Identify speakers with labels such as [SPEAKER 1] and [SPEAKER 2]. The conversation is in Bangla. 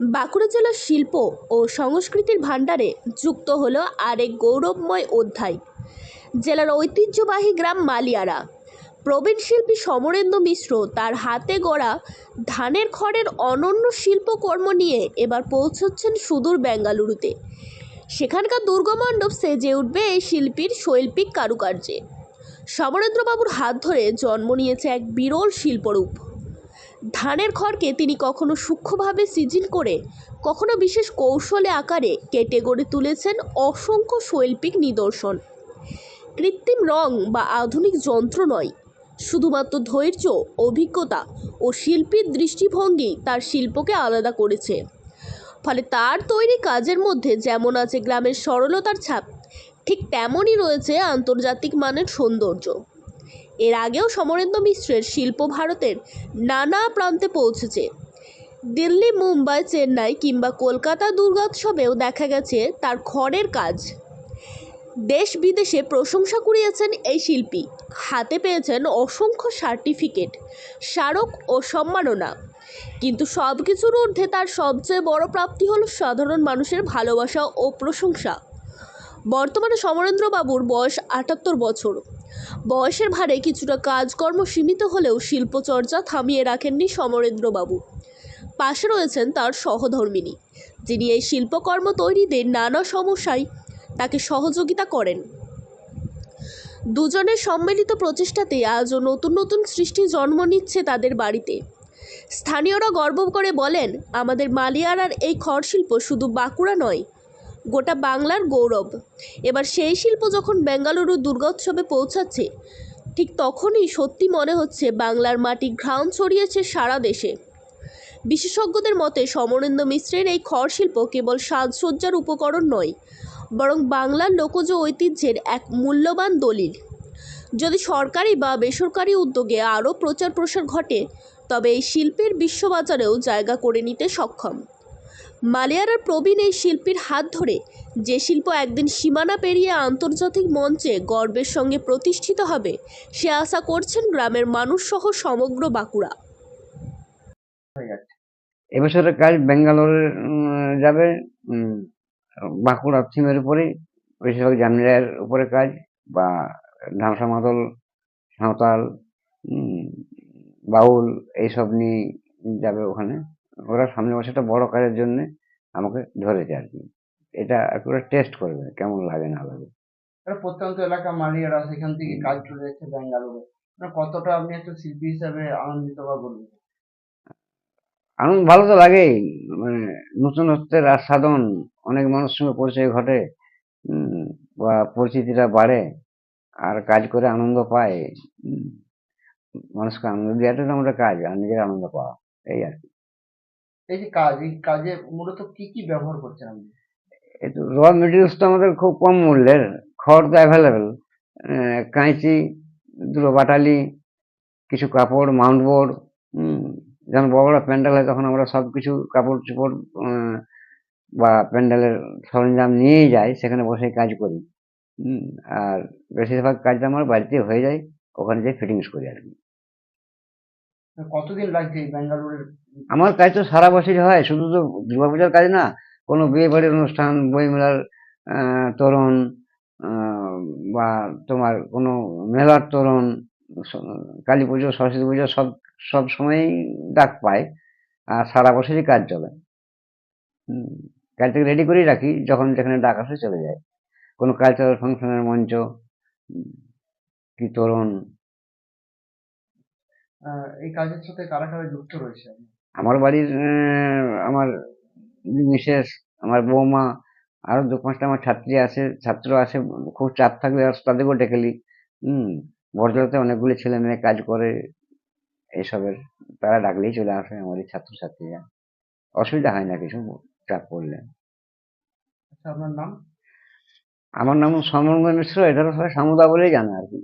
[SPEAKER 1] বাঁকুড়া জেলার শিল্প ও সংস্কৃতির ভাণ্ডারে যুক্ত হলো আরেক গৌরবময় অধ্যায়। জেলার ঐতিহ্যবাহী গ্রাম মালিয়ারা। প্রবীণ শিল্পী সমরেন্দ্র মিশ্র তার হাতে গড়া ধানের খড়ের অনন্য শিল্পকর্ম নিয়ে এবার পৌঁছচ্ছেন সুদূর বেঙ্গালুরুতে। সেখানকার দুর্গমণ্ডপ সেজে উঠবে এই শিল্পীর শৈল্পিক কারুকার্যে। সমরেন্দ্রবাবুর হাত ধরে জন্ম নিয়েছে এক বিরল শিল্পরূপ। ধানের খড়কে তিনি কখনো সূক্ষ্মভাবে সিজিল করে, কখনো বিশেষ কৌশলে আকারে কেটে গড়ে তুলেছেন অসংখ্য শৈল্পিক নিদর্শন। কৃত্রিম রং বা আধুনিক যন্ত্র নয়, শুধুমাত্র ধৈর্য, অভিজ্ঞতা ও শিল্পীর দৃষ্টিভঙ্গি তার শিল্পকে আলাদা করেছে। ফলে তার তৈরি কাজের মধ্যে যেমন আছে গ্রামের সরলতার ছাপ, ঠিক তেমনই রয়েছে আন্তর্জাতিক মানের সৌন্দর্য। এর আগেও সমরেন্দ্র মিশ্রের শিল্প ভারতের নানা প্রান্তে পৌঁছেছে। দিল্লি, মুম্বাই, চেন্নাই কিংবা কলকাতা দুর্গোৎসবেও দেখা গেছে তার খড়ের কাজ। দেশ বিদেশে প্রশংসা কুড়িয়েছেন এই শিল্পী। হাতে পেয়েছেন অসংখ্য সার্টিফিকেট, স্মারক ও সম্মাননা। কিন্তু সব কিছুর ঊর্ধ্বে তার সবচেয়ে বড় প্রাপ্তি হলো সাধারণ মানুষের ভালোবাসা ও প্রশংসা। বর্তমানে সমরেন্দ্রবাবুর বয়স আটাত্তর বছর। বয়সের ভারে কিছুটা কাজকর্ম সীমিত হলেও শিল্পচর্চা থামিয়ে রাখেননি সমরেন্দ্রবাবু। পাশে রয়েছেন তার সহধর্মিনী, যিনি এই শিল্পকর্ম তৈরিতে নানা সমস্যায় তাকে সহযোগিতা করেন। দুজনের সম্মিলিত প্রচেষ্টাতে আজও নতুন নতুন সৃষ্টি জন্ম নিচ্ছে তাদের বাড়িতে। স্থানীয়রা গর্ব করে বলেন, আমাদের মালিয়ারার এই খড় শিল্প শুধু বাঁকুড়া নয় গোটা বাংলার গৌরব। এবার সেই শিল্প যখন বেঙ্গালুরু দুর্গোৎসবে পৌঁছাচ্ছে, ঠিক তখনই সত্যি মনে হচ্ছে বাংলার মাটি ঘ্রাণ ছড়িয়েছে সারা দেশে। বিশেষজ্ঞদের মতে, সমরেন্দ্র মিশ্রের এই খড় শিল্প কেবল সাজসজ্জার উপকরণ নয়, বরং বাংলার লোকজ ঐতিহ্যের এক মূল্যবান দলিল। যদি সরকারি বা বেসরকারি উদ্যোগে আরও প্রচার প্রসার ঘটে, তবে এই শিল্পের বিশ্ববাজারেও জায়গা করে নিতে সক্ষম। মালিয়ারার প্রবীণ এই শিল্পীর হাত ধরে যে শিল্প একদিন সীমানা পেরিয়ে আন্তর্জাতিক মঞ্চে গর্বের সঙ্গে প্রতিষ্ঠিত হবে, সে আশা করছেন গ্রামের মানুষ সহ সমগ্র বাঁকুড়া।
[SPEAKER 2] এবছরের কাজ ব্যাঙ্গালোরে যাবে বাঁকুড়া থিমের উপরেই। বেশিরভাগ জামিনের উপরে কাজ বা ঢামসা মাদল, সাঁওতাল বাউল, এইসব নিয়ে যাবে ওখানে। ওরা সামনের বছরটা বড় কাজের জন্য আমাকে ধরেছে আর কি। এটা একটু টেস্ট করবে কেমন লাগে না লাগে।
[SPEAKER 3] প্রত্যন্ত এলাকা মালিয়ারা সেখান থেকে কাজ চলে যাচ্ছে ব্যাঙ্গালোরে। মানে কতটা আপনি একটা শিল্পী হিসাবে আনন্দিত বা বলবেন
[SPEAKER 2] আনন্দ ভালো তো লাগেই। মানে নতুনত্বের আস্বাদন অনেক মানুষের সঙ্গে পরিচয় ঘটে বা পরিচিতিটা বাড়ে আর কাজ করে আনন্দ পায়। মানুষকে আনন্দ দেওয়াটাই তো আমাদের কাজ আর নিজের আনন্দ পাওয়া এই আর কি।
[SPEAKER 3] এই যে কাজ, এই কাজে মূলত কি কি ব্যবহার করছেন আপনি?
[SPEAKER 2] র মেটেরিয়ালস তো আমাদের খুব কম মূল্যের, খড় তো অ্যাভেলেবেল কাঁচি দুটো বাটালি, কিছু কাপড় মাউন্ট বোর্ড যখন বড় বড় প্যান্ডেল হয় তখন আমরা সব কিছু কাপড় চোপড় বা প্যান্ডেলের সরঞ্জাম নিয়েই যাই, সেখানে বসে কাজ করি আর বেশিরভাগ কাজটা আমার বাড়িতে হয়ে যায়, ওখানে যেয়ে ফিটিংস করি আর কি।
[SPEAKER 3] কতদিন লাগছে ব্যাঙ্গালোরের?
[SPEAKER 2] আমার কাজ তো সারা বছরই হয়, শুধু তো দুর্গা দুর্গাপূজার কাজ না, কোনো বিয়ে বাড়ির অনুষ্ঠান বইমেলার তোরণ বা তোমার কোনো মেলার তোরণ কালী পুজো, সরস্বতী পুজো সব সব সময়ই ডাক পায়, আর সারা বছরই কাজ চলে। কাজটাকে রেডি করেই রাখি, যখন যেখানে ডাক আসে চলে যায়। কোনো কালচারাল ফাংশনের মঞ্চ কি তোরণ
[SPEAKER 3] এই কাজের সাথে কারা কারা যুক্ত রয়েছে?
[SPEAKER 2] আমার বাড়ির আমার মিসেস আমার বৌমা আরও দু পাঁচটা আমার ছাত্রী আছে ছাত্র আছে খুব চাপ থাকলে তাদেরকেও ডেকে নিই। হম বরজলাতে অনেকগুলি ছেলে মেয়ে কাজ করে এইসবের তারা ডাকলেই চলে আসে আমার আমাদের ছাত্রছাত্রীরা। অসুবিধা হয় না কিছু চাপ পড়লে।
[SPEAKER 3] আচ্ছা আপনার নাম?
[SPEAKER 2] আমার নাম সমন্বয় মিশ্র এটা তো সবাই সামুদা বলেই জানে আর কি।